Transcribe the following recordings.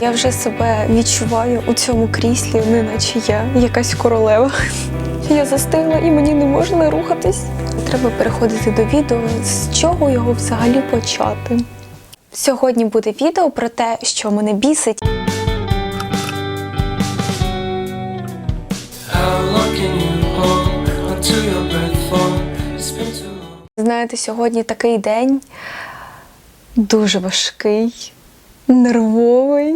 Я вже себе відчуваю у цьому кріслі, неначе я якась королева. Я застигла і мені не можна рухатись. Треба переходити до відео, з чого його взагалі почати. Сьогодні буде відео про те, що мене бісить. Знаєте, сьогодні такий день дуже важкий, нервовий.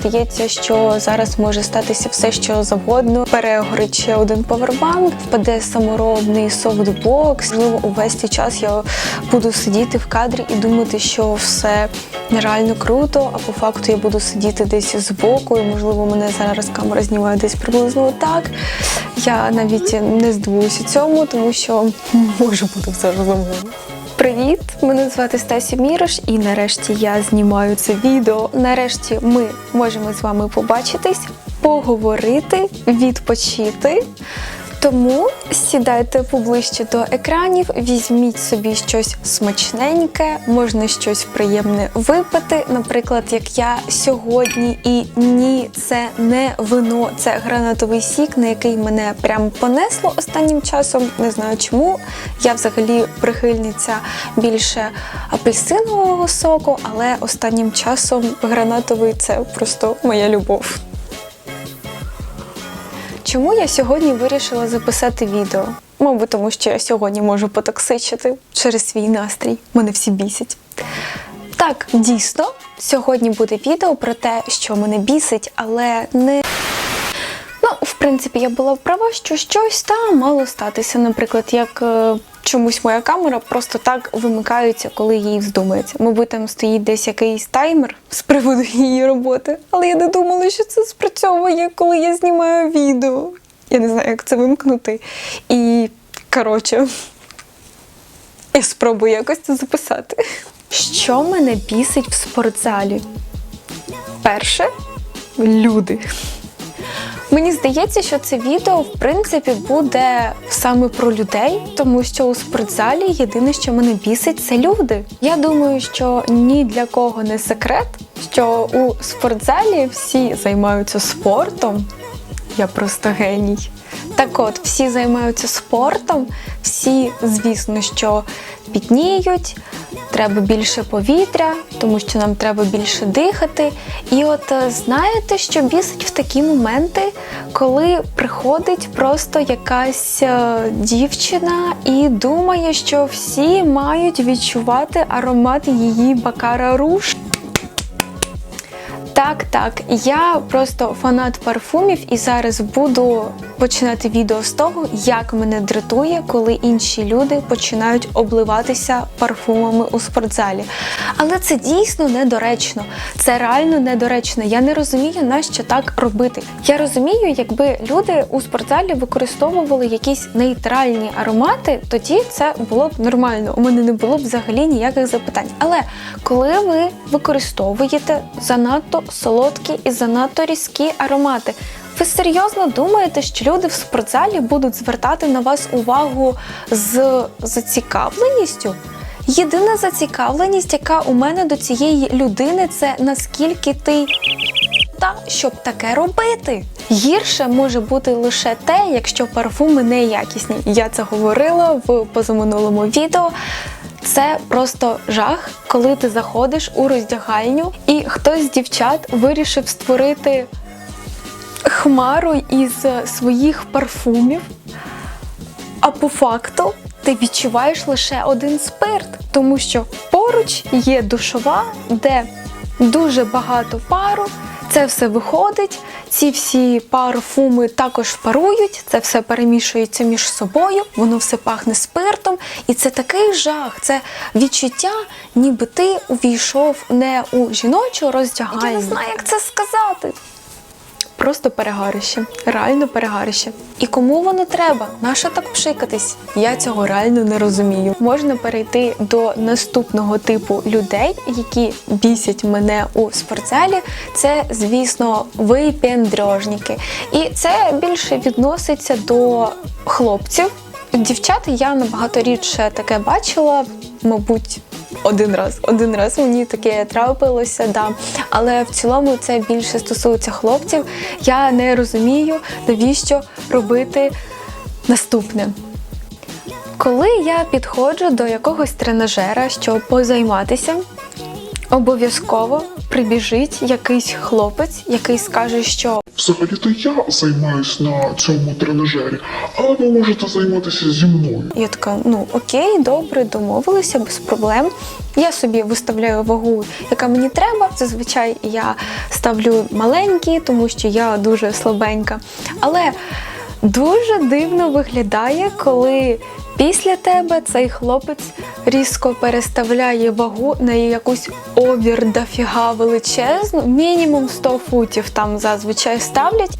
Здається, що зараз може статися все, що завгодно. Перегорить ще один повербанк, впаде саморобний софтбокс. Можливо, увесь цей час я буду сидіти в кадрі і думати, що все нереально круто, а по факту я буду сидіти десь збоку, і можливо мене зараз камера знімає десь приблизно так. Я навіть не здивуюся цьому, тому що може бути все розумово. Привіт! Мене звати Стасі Мірош, і нарешті я знімаю це відео. Нарешті ми можемо з вами побачитись, поговорити, відпочити. Тому сідайте поближче до екранів, візьміть собі щось смачненьке, можна щось приємне випити. Наприклад, як я сьогодні, і ні, це не вино, це гранатовий сік, на який мене прям понесло останнім часом. Не знаю чому. Я взагалі прихильниця більше апельсинового соку, але останнім часом гранатовий це просто моя любов. Чому я сьогодні вирішила записати відео? Мабуть, тому що я сьогодні можу потоксичити через свій настрій. Мене всі бісять. Так, дійсно, сьогодні буде відео про те, що мене бісить, але не. Принципі, я була права, що щось там мало статися. Наприклад, як е, чомусь моя камера просто так вимикається, коли їй вздумається. Мабуть, там стоїть десь якийсь таймер з приводу її роботи, але я не думала, що це спрацьовує, коли я знімаю відео. Я не знаю, як це вимкнути. І коротше, я спробую якось це записати. Що мене бісить в спортзалі? Перше люди. Мені здається, що це відео в принципі буде саме про людей, тому що у спортзалі єдине, що мене бісить, це люди. Я думаю, що ні для кого не секрет, що у спортзалі всі займаються спортом. Я просто геній. Так от, всі займаються спортом, всі, звісно, що пітніють, треба більше повітря, тому що нам треба більше дихати. І от е, знаєте, що бісить в такі моменти, коли приходить просто якась е, дівчина і думає, що всі мають відчувати аромат її бакара руш. Так, так, я просто фанат парфумів і зараз буду починати відео з того, як мене дратує, коли інші люди починають обливатися парфумами у спортзалі. Але це дійсно недоречно. Це реально недоречно. Я не розумію, нащо так робити. Я розумію, якби люди у спортзалі використовували якісь нейтральні аромати, тоді це було б нормально. У мене не було б взагалі ніяких запитань. Але коли ви використовуєте занадто солодкі і занадто різкі аромати, ви серйозно думаєте, що люди в спортзалі будуть звертати на вас увагу з зацікавленістю? Єдина зацікавленість, яка у мене до цієї людини, це наскільки ти та щоб таке робити. Гірше може бути лише те, якщо парфуми неякісні. Я це говорила в позаминулому відео. Це просто жах, коли ти заходиш у роздягальню, і хтось з дівчат вирішив створити хмару із своїх парфумів. А по факту ти відчуваєш лише один спирт, тому що поруч є душова, де дуже багато пару. Це все виходить, ці всі парфуми також парують, це все перемішується між собою, воно все пахне спиртом, і це такий жах, це відчуття, ніби ти увійшов не у жіночу роздягальню. Я не знаю, як це сказати. Просто перегарище. Реально перегарище. І кому воно треба? Нащо так пшикатись? Я цього реально не розумію. Можна перейти до наступного типу людей, які бісять мене у спортзалі. Це, звісно, випендрежники. І це більше відноситься до хлопців. Дівчат я набагато рідше таке бачила, мабуть. Один раз, один раз мені таке трапилося, да. Але в цілому це більше стосується хлопців. Я не розумію, навіщо робити наступне. Коли я підходжу до якогось тренажера, щоб позайматися, обов'язково прибіжить якийсь хлопець, який скаже, що Взагалі-то я займаюсь на цьому тренажері, але ви можете займатися зі мною. Я така, ну окей, добре, домовилися, без проблем. Я собі виставляю вагу, яка мені треба. Зазвичай я ставлю маленькі, тому що я дуже слабенька. Але дуже дивно виглядає, коли після тебе цей хлопець різко переставляє вагу на якусь овір дофіга величезну, мінімум 100 футів там зазвичай ставлять.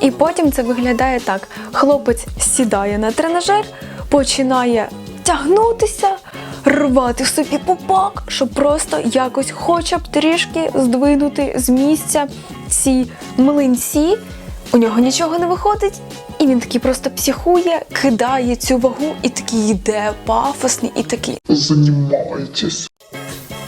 І потім це виглядає так: хлопець сідає на тренажер, починає тягнутися, рвати собі пупок, щоб просто якось хоча б трішки здвинути з місця ці млинці. У нього нічого не виходить, і він такий просто психує, кидає цю вагу і такий йде пафосний, і такий Займайтесь.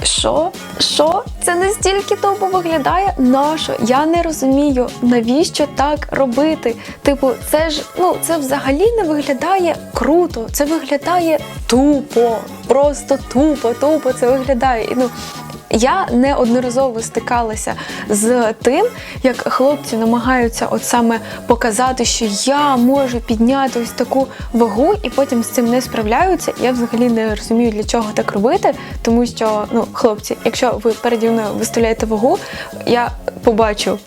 що? Що? Це настільки тупо виглядає? Нащо? Я не розумію, навіщо так робити. Типу, це ж ну це взагалі не виглядає круто. Це виглядає тупо, просто тупо, тупо це виглядає. І, Ну я неодноразово стикалася з тим, як хлопці намагаються от саме показати, що я можу підняти ось таку вагу, і потім з цим не справляються. Я взагалі не розумію, для чого так робити, тому що ну, хлопці, якщо ви переді мною виставляєте вагу, я побачу,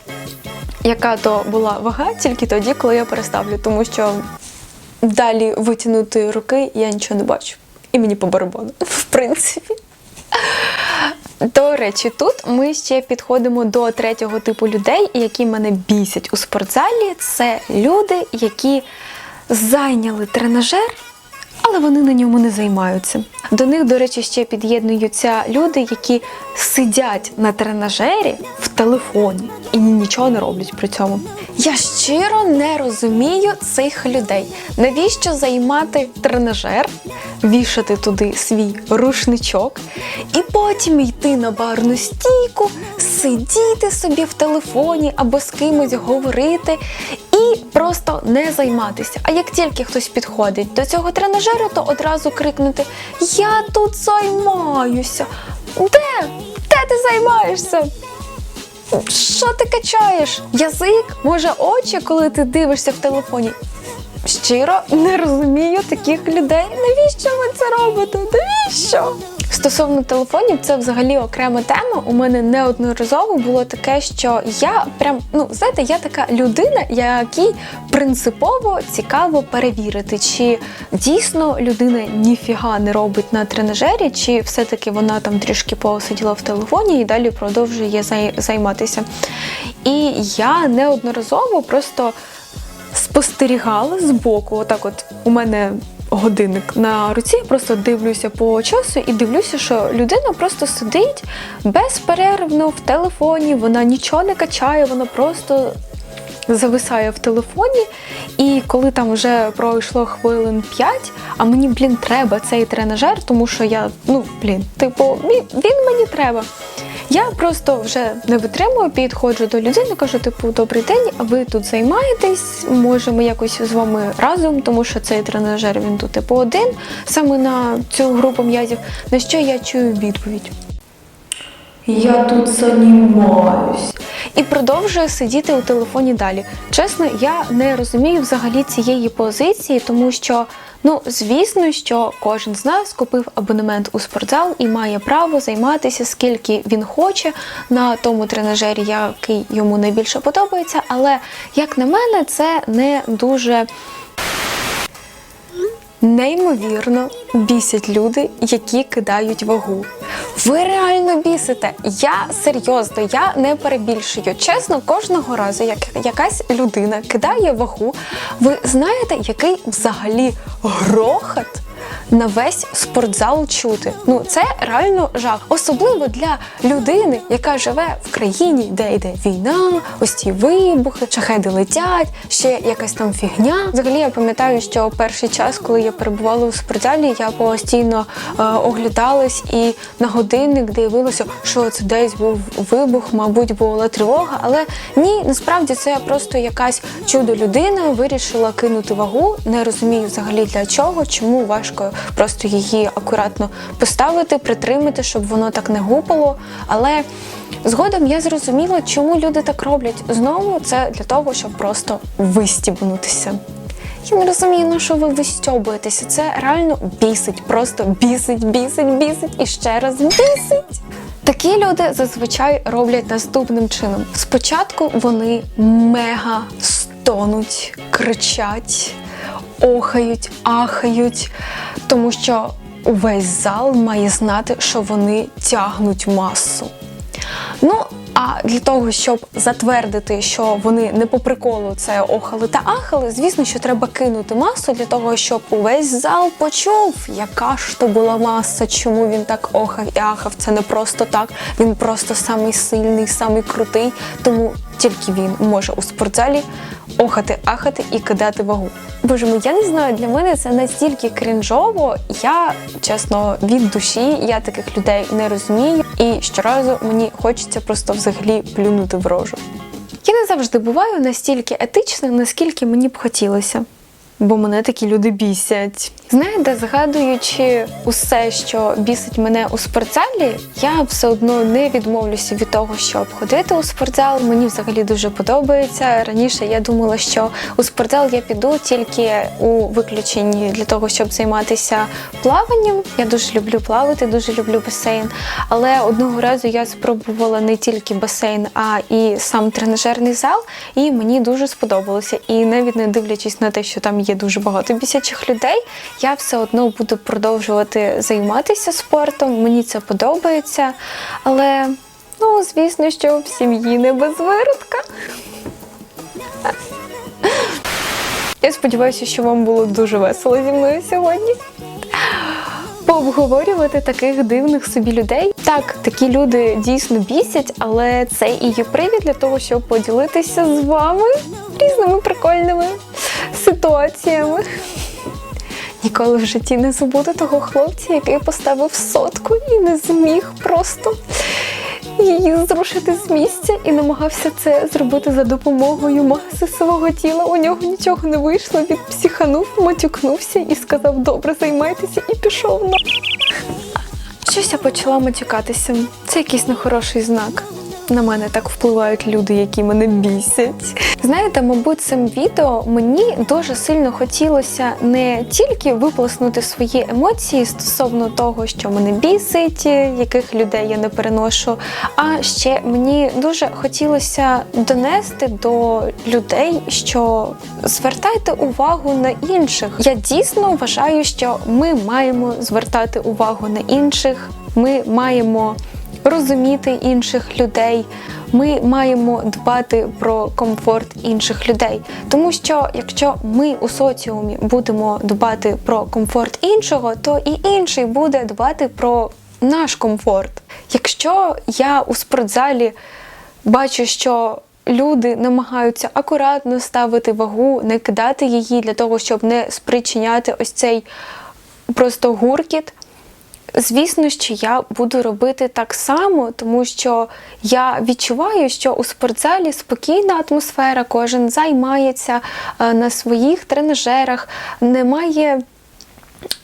яка то була вага тільки тоді, коли я переставлю, тому що далі витягнути руки я нічого не бачу. І мені по барабану, в принципі. До речі, тут ми ще підходимо до третього типу людей, які мене бісять у спортзалі. Це люди, які зайняли тренажер, але вони на ньому не займаються. До них, до речі, ще під'єднуються люди, які сидять на тренажері в телефоні і нічого не роблять при цьому. Я щиро не розумію цих людей. Навіщо займати тренажер, вішати туди свій рушничок і потім йти на барну стійку, сидіти собі в телефоні або з кимось говорити і просто не займатися. А як тільки хтось підходить до цього тренажеру, то одразу крикнути: Я тут займаюся. Де? Де ти займаєшся? Що ти качаєш? Язик? Може, очі, коли ти дивишся в телефоні? Щиро не розумію таких людей. Навіщо ви це робите? Навіщо? Стосовно телефонів, це взагалі окрема тема. У мене неодноразово було таке, що я прям, ну знаєте, я така людина, якій принципово цікаво перевірити, чи дійсно людина ніфіга не робить на тренажері, чи все-таки вона там трішки посиділа в телефоні і далі продовжує займатися. І я неодноразово просто спостерігала збоку. Отак, от у мене годинник на руці, я просто дивлюся по часу і дивлюся, що людина просто сидить безперервно в телефоні, вона нічого не качає, вона просто. Зависає в телефоні, і коли там вже пройшло хвилин 5, а мені, блін, треба цей тренажер, тому що я, ну, блін, типу, він, мені треба. Я просто вже не витримую, підходжу до людини, кажу, типу, добрий день, ви тут займаєтесь? Може, ми якось з вами разом, тому що цей тренажер він тут типу один, саме на цю групу м'язів. На що я чую відповідь? Я тут займаюсь. І продовжує сидіти у телефоні далі. Чесно, я не розумію взагалі цієї позиції, тому що, ну, звісно, що кожен з нас купив абонемент у спортзал і має право займатися скільки він хоче на тому тренажері, який йому найбільше подобається. Але, як на мене, це не дуже неймовірно бісять люди, які кидають вагу. Ви реально бісите. Я серйозно, я не перебільшую. Чесно, кожного разу, як якась людина кидає вагу, ви знаєте, який взагалі грохот на весь спортзал чути. Ну це реально жах. Особливо для людини, яка живе в країні, де йде війна, ось ці вибухи, шахеди летять, ще якась там фігня. Взагалі я пам'ятаю, що перший час, коли я перебувала у спортзалі, я постійно е, оглядалась і на годинник дивилася, що це десь був вибух, мабуть, була тривога. Але ні, насправді це просто якась чудо людина вирішила кинути вагу. Не розумію взагалі для чого, чому важко просто її акуратно поставити, притримати, щоб воно так не гупало. Але згодом я зрозуміла, чому люди так роблять. Знову це для того, щоб просто вистібнутися. Я не розумію, на що ви вистьобуєтеся. Це реально бісить, просто бісить, бісить, бісить і ще раз бісить. Такі люди зазвичай роблять наступним чином: спочатку вони мега стонуть, кричать, охають, ахають, тому що увесь зал має знати, що вони тягнуть масу. Ну, а для того, щоб затвердити, що вони не по приколу це охали та ахали, звісно, що треба кинути масу для того, щоб увесь зал почув, яка ж то була маса, чому він так охав і ахав. Це не просто так. Він просто самий сильний, самий крутий. Тому тільки він може у спортзалі охати, ахати і кидати вагу. Боже мій, я не знаю, для мене це настільки крінжово. Я чесно від душі, я таких людей не розумію. І щоразу мені хочеться просто взагалі плюнути в рожу. Я не завжди буваю настільки етичним, наскільки мені б хотілося. Бо мене такі люди бісять. Знаєте, згадуючи усе, що бісить мене у спортзалі, я все одно не відмовлюся від того, щоб ходити у спортзал. Мені взагалі дуже подобається. Раніше я думала, що у спортзал я піду тільки у виключенні для того, щоб займатися плаванням. Я дуже люблю плавати, дуже люблю басейн. Але одного разу я спробувала не тільки басейн, а і сам тренажерний зал, і мені дуже сподобалося. І навіть не дивлячись на те, що там є дуже багато бісячих людей, я все одно буду продовжувати займатися спортом. Мені це подобається. Але, ну, звісно, що в сім'ї не без виродка. Я сподіваюся, що вам було дуже весело зі мною сьогодні. Пообговорювати таких дивних собі людей. Так, такі люди дійсно бісять, але це і є привід для того, щоб поділитися з вами різними прикольними ситуаціями. Ніколи в житті не забуду того хлопця, який поставив сотку і не зміг просто її зрушити з місця і намагався це зробити за допомогою маси свого тіла. У нього нічого не вийшло. Він психанув, матюкнувся і сказав: Добре, займайтеся, і пішов на. Щось я почала матюкатися. Це якийсь нехороший знак. На мене так впливають люди, які мене бісять. Знаєте, мабуть, цим відео мені дуже сильно хотілося не тільки виплеснути свої емоції стосовно того, що мене бісить, яких людей я не переношу. А ще мені дуже хотілося донести до людей, що звертайте увагу на інших. Я дійсно вважаю, що ми маємо звертати увагу на інших. Ми маємо розуміти інших людей. Ми маємо дбати про комфорт інших людей. Тому що якщо ми у соціумі будемо дбати про комфорт іншого, то і інший буде дбати про наш комфорт. Якщо я у спортзалі бачу, що люди намагаються акуратно ставити вагу, не кидати її для того, щоб не спричиняти ось цей просто гуркіт. Звісно, що я буду робити так само, тому що я відчуваю, що у спортзалі спокійна атмосфера, кожен займається е, на своїх тренажерах, немає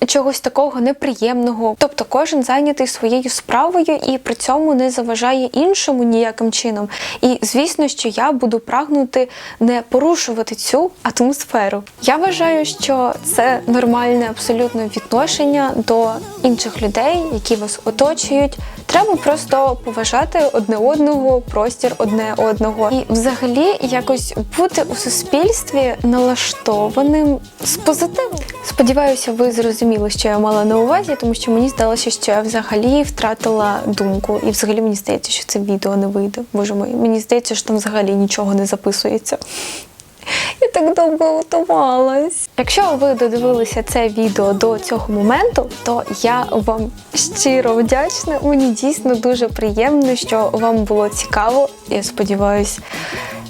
чогось такого неприємного. Тобто кожен зайнятий своєю справою і при цьому не заважає іншому ніяким чином. І звісно, що я буду прагнути не порушувати цю атмосферу. Я вважаю, що це нормальне абсолютно відношення до інших людей, які вас оточують. Треба просто поважати одне одного, простір одне одного, і взагалі якось бути у суспільстві налаштованим з позитивом. Сподіваюся, ви зрозуміли, що я мала на увазі, тому що мені здалося, що я взагалі втратила думку. І взагалі мені здається, що це відео не вийде. Боже мой, мені здається, що там взагалі нічого не записується. Я так довго готувалась. Якщо ви додивилися це відео до цього моменту, то я вам щиро вдячна. Мені дійсно дуже приємно, що вам було цікаво. Я сподіваюся,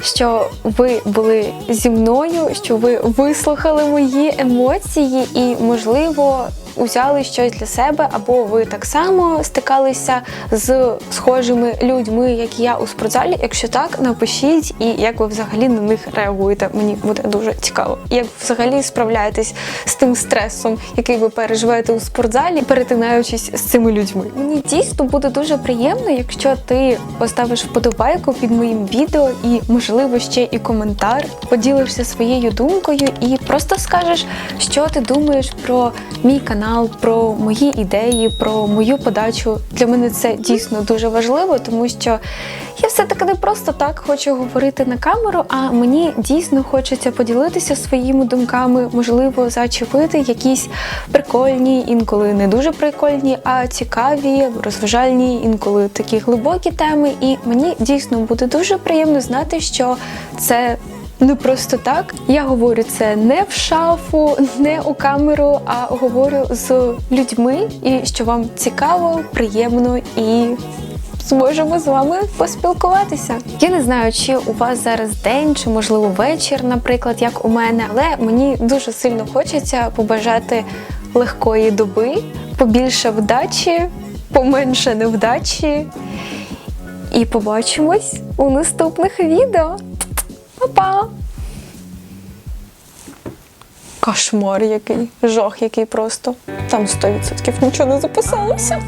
що ви були зі мною, що ви вислухали мої емоції і, можливо, узяли щось для себе, або ви так само стикалися з схожими людьми, як і я у спортзалі. Якщо так, напишіть і як ви взагалі на них реагуєте. Мені буде дуже цікаво. Як взагалі справляєтесь з тим стресом, який ви переживаєте у спортзалі, перетинаючись з цими людьми. Мені дійсно буде дуже приємно, якщо ти поставиш вподобайку під моїм відео і, можливо, ще і коментар, поділишся своєю думкою і просто скажеш, що ти думаєш про мій канал, про мої ідеї, про мою подачу. Для мене це дійсно дуже важливо, тому що я все-таки не просто так хочу говорити на камеру, а мені дійсно хочеться поділитися своїми думками, можливо, зачепити якісь прикольні, інколи не дуже прикольні, а цікаві, розважальні, інколи такі глибокі теми. І мені дійсно буде дуже приємно знати, що це. Не просто так. Я говорю це не в шафу, не у камеру, а говорю з людьми, і що вам цікаво, приємно і зможемо з вами поспілкуватися. Я не знаю, чи у вас зараз день, чи можливо вечір, наприклад, як у мене, але мені дуже сильно хочеться побажати легкої доби, побільше вдачі, поменше невдачі. І побачимось у наступних відео. Па-па! Кошмар який, жах який просто. Там 100% нічого не записалося.